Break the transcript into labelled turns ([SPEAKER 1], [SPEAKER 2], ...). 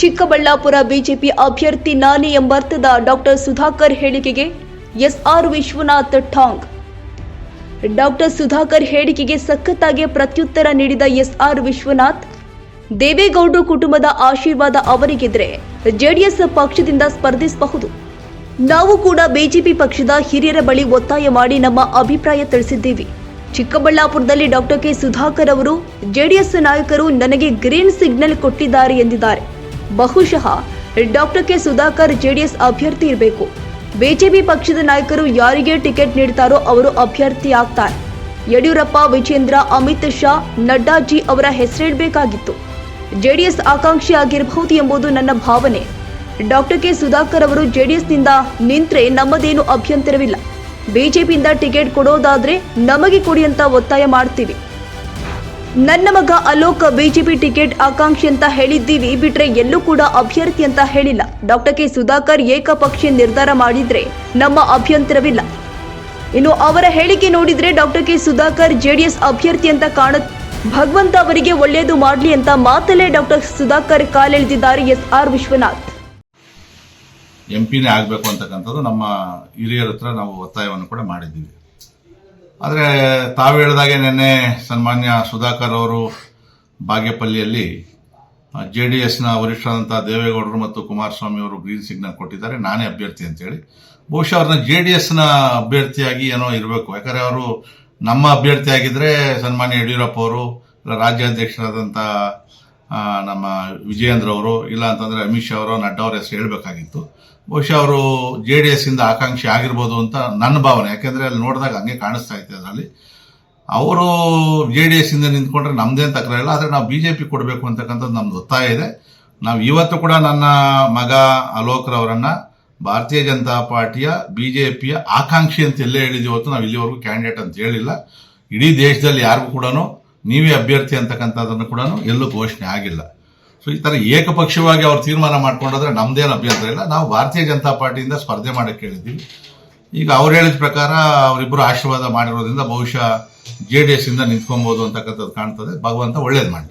[SPEAKER 1] Chikkaballapur BJP ಅಭ್ಯರ್ಥಿ ನಾನೇ ಎಂಬರ್ಥದ doctor Sudhakar ಹೇಳಿಕೆಗೆ ಎಸ್ಆರ್ ವಿಶ್ವನಾಥ್ ಠಾಂಗ್ ಡಾಕ್ಟರ್ ಸುಧಾಕರ್ ಹೇಳಿಕೆಗೆ ಸಖತ್ತಾಗಿ ಪ್ರತ್ಯುತ್ತರ ನೀಡಿದ ಎಸ್ಆರ್ ವಿಶ್ವನಾಥ್ ದೇವೇಗೌಡರು ಕುಟುಂಬದ ಆಶೀರ್ವಾದ ಅವರಿಗಿದ್ರೆ ಜೆಡಿಎಸ್ ಪಕ್ಷದಿಂದ ಸ್ಪರ್ಧಿಸಬಹುದು. ನಾವು ಕೂಡ ಬಿಜೆಪಿ ಪಕ್ಷದ ಹಿರಿಯರ ಬಳಿ ಒತ್ತಾಯ ಮಾಡಿ ನಮ್ಮ ಅಭಿಪ್ರಾಯ ತಿಳಿಸಿದ್ದೀವಿ. ಚಿಕ್ಕಬಳ್ಳಾಪುರದಲ್ಲಿ ಡಾಕ್ಟರ್ ಕೆ ಸುಧಾಕರ್ ಅವರು, ಜೆಡಿಎಸ್ ನಾಯಕರು ನನಗೆ ಗ್ರೀನ್ ಸಿಗ್ನಲ್ ಕೊಟ್ಟಿದ್ದಾರೆ ಎಂದಿದ್ದಾರೆ. ಬಹುಶಃ ಡಾಕ್ಟರ್ ಕೆ ಸುಧಾಕರ್ ಜೆಡಿಎಸ್ ಅಭ್ಯರ್ಥಿ ಇರಬೇಕು. ಬಿಜೆಪಿ ಪಕ್ಷದ ನಾಯಕರು ಯಾರಿಗೆ ಟಿಕೆಟ್ ನೀಡ್ತಾರೋ ಅವರು ಅಭ್ಯರ್ಥಿ ಆಗ್ತಾರೆ. ಯಡಿಯೂರಪ್ಪ, ವಿಜೇಂದ್ರ, ಅಮಿತ್ ಶಾ, ನಡ್ಡಾಜಿ ಅವರ ಹೆಸರಿಡಬೇಕಾಗಿತ್ತು. ಜೆಡಿಎಸ್ ಆಕಾಂಕ್ಷಿ ಆಗಿರಬಹುದು ಎಂಬುದು ನನ್ನ ಭಾವನೆ. ಡಾಕ್ಟರ್ ಕೆ ಸುಧಾಕರ್ ಅವರು ಜೆಡಿಎಸ್ನಿಂದ ನಿಂತ್ರೆ ನಮ್ಮದೇನು ಅಭ್ಯಂತರವಿಲ್ಲ. ಬಿಜೆಪಿಯಿಂದ ಟಿಕೆಟ್ ಕೊಡೋದಾದ್ರೆ ನಮಗೆ ಕೊಡಿ ಅಂತ ಒತ್ತಾಯ ಮಾಡ್ತೀವಿ. ನನ್ನ ಮಗ ಅಲೋಕ್ ಬಿಜೆಪಿ ಟಿಕೆಟ್ ಆಕಾಂಕ್ಷಿ ಅಂತ ಹೇಳಿದ್ದೀವಿ, ಬಿಟ್ರೆ ಎಲ್ಲೂ ಕೂಡ ಅಭ್ಯರ್ಥಿ ಅಂತ ಹೇಳಿಲ್ಲ. ಡಾಕ್ಟರ್ ಕೆ ಸುಧಾಕರ್ ಏಕಪಕ್ಷೀಯ ನಿರ್ಧಾರ ಮಾಡಿದ್ರೆ ನಮ್ಮ ಅಭ್ಯಂತರವಿಲ್ಲ. ಇನ್ನು ಅವರ ಹೇಳಿಕೆ ನೋಡಿದ್ರೆ ಡಾಕ್ಟರ್ ಕೆ ಸುಧಾಕರ್ ಜೆಡಿಎಸ್ ಅಭ್ಯರ್ಥಿ ಅಂತ ಕಾಣ ಭಗವಂತ ಅವರಿಗೆ ಒಳ್ಳೆಯದು ಮಾಡಲಿ ಅಂತ ಮಾತಲ್ಲೇ ಡಾಕ್ಟರ್ ಸುಧಾಕರ್ ಕಾಲೆಳೆದಿದ್ದಾರೆ ಎಸ್ ಆರ್ ವಿಶ್ವನಾಥ್.
[SPEAKER 2] ಎಂಪಿನೇ ಆಗಬೇಕು ಅಂತಕ್ಕಂಥದ್ದು ನಮ್ಮ ಹಿರಿಯರ ಹತ್ರ ನಾವು ಒತ್ತಾಯವನ್ನು ಕೂಡ ಮಾಡಿದ್ದೀವಿ. ಆದರೆ ತಾವು ಹೇಳಿದಾಗೆ ನಿನ್ನೆ ಸನ್ಮಾನ್ಯ ಸುಧಾಕರ್ ಅವರು ಬಾಗೇಪಲ್ಲಿಯಲ್ಲಿ ಜೆ ಡಿ ಎಸ್ನ ವರಿಷ್ಠರಾದಂಥ ದೇವೇಗೌಡರು ಮತ್ತು ಕುಮಾರಸ್ವಾಮಿ ಅವರು ಗ್ರೀನ್ ಸಿಗ್ನಲ್ ಕೊಟ್ಟಿದ್ದಾರೆ. ನಾನೇ ಅಭ್ಯರ್ಥಿ ಅಂತೇಳಿ. ಬಹುಶಃ ಅವ್ರನ್ನ ಜೆ ಡಿ ಎಸ್ನ ಅಭ್ಯರ್ಥಿಯಾಗಿ ಏನೋ ಇರಬೇಕು. ಯಾಕಂದರೆ ಅವರು ನಮ್ಮ ಅಭ್ಯರ್ಥಿಯಾಗಿದ್ದರೆ ಸನ್ಮಾನ್ಯ ಯಡಿಯೂರಪ್ಪ ಅವರು ರಾಜ್ಯಾಧ್ಯಕ್ಷರಾದಂಥ ನಮ್ಮ ವಿಜಯೇಂದ್ರ ಅವರು, ಇಲ್ಲ ಅಂತಂದ್ರೆ ಅಮಿತ್ ಶಾ ಅವರು, ನಡ್ಡಾ ಅವರ ಹೆಸರು ಹೇಳಬೇಕಾಗಿತ್ತು. ಬಹುಶಃ ಅವರು ಜೆ ಡಿ ಎಸ್ ಇಂದ ಆಕಾಂಕ್ಷಿ ಆಗಿರ್ಬೋದು ಅಂತ ನನ್ನ ಭಾವನೆ. ಯಾಕೆಂದ್ರೆ ಅಲ್ಲಿ ನೋಡಿದಾಗ ಹಂಗೆ ಕಾಣಿಸ್ತಾ ಇತ್ತು ಅದರಲ್ಲಿ. ಅವರು ಜೆ ಡಿ ಎಸ್ ಇಂದ ನಿಂತ್ಕೊಂಡ್ರೆ ನಮ್ದೇನು ಇಲ್ಲ. ಆದರೆ ನಾವು ಬಿಜೆಪಿ ಕೊಡಬೇಕು ಅಂತಕ್ಕಂಥದ್ದು ನಮ್ದು ಒತ್ತಾಯ ಇದೆ. ನಾವು ಇವತ್ತು ಕೂಡ ನನ್ನ ಮಗ ಅಲೋಕ್ರವರನ್ನ ಭಾರತೀಯ ಜನತಾ ಪಾರ್ಟಿಯ ಬಿಜೆಪಿಯ ಆಕಾಂಕ್ಷಿ ಅಂತ ಎಲ್ಲೇ ಹೇಳಿದ್ವಿ ಇವತ್ತು ನಾವು ಇಲ್ಲಿವರೆಗೂ ಕ್ಯಾಂಡಿಡೇಟ್ ಅಂತ ಹೇಳಿಲ್ಲ. ಇಡೀ ದೇಶದಲ್ಲಿ ಯಾರಿಗೂ ಕೂಡ ನೀವೇ ಅಭ್ಯರ್ಥಿ ಅಂತಕ್ಕಂಥದ್ದನ್ನು ಕೂಡ ಎಲ್ಲೂ ಘೋಷಣೆ ಆಗಿಲ್ಲ. ಸೊ ಈ ಥರ ಏಕಪಕ್ಷವಾಗಿ ಅವ್ರು ತೀರ್ಮಾನ ಮಾಡ್ಕೊಂಡ್ರೆ ನಮ್ದೇನು ಅಭ್ಯಂತರ ಇಲ್ಲ. ನಾವು ಭಾರತೀಯ ಜನತಾ ಪಾರ್ಟಿಯಿಂದ ಸ್ಪರ್ಧೆ ಮಾಡಕ್ಕೆ ಹೇಳಿದ್ದೀವಿ. ಈಗ ಅವ್ರು ಹೇಳಿದ ಪ್ರಕಾರ ಅವರಿಬ್ಬರು ಆಶೀರ್ವಾದ ಮಾಡಿರೋದ್ರಿಂದ ಬಹುಶಃ ಜೆ ಡಿ ಎಸ್ ಇಂದ ನಿಂತ್ಕೊಬಹುದು ಅಂತಕ್ಕಂಥದ್ದು ಕಾಣ್ತದೆ. ಭಗವಂತ ಒಳ್ಳೇದು ಮಾಡಿ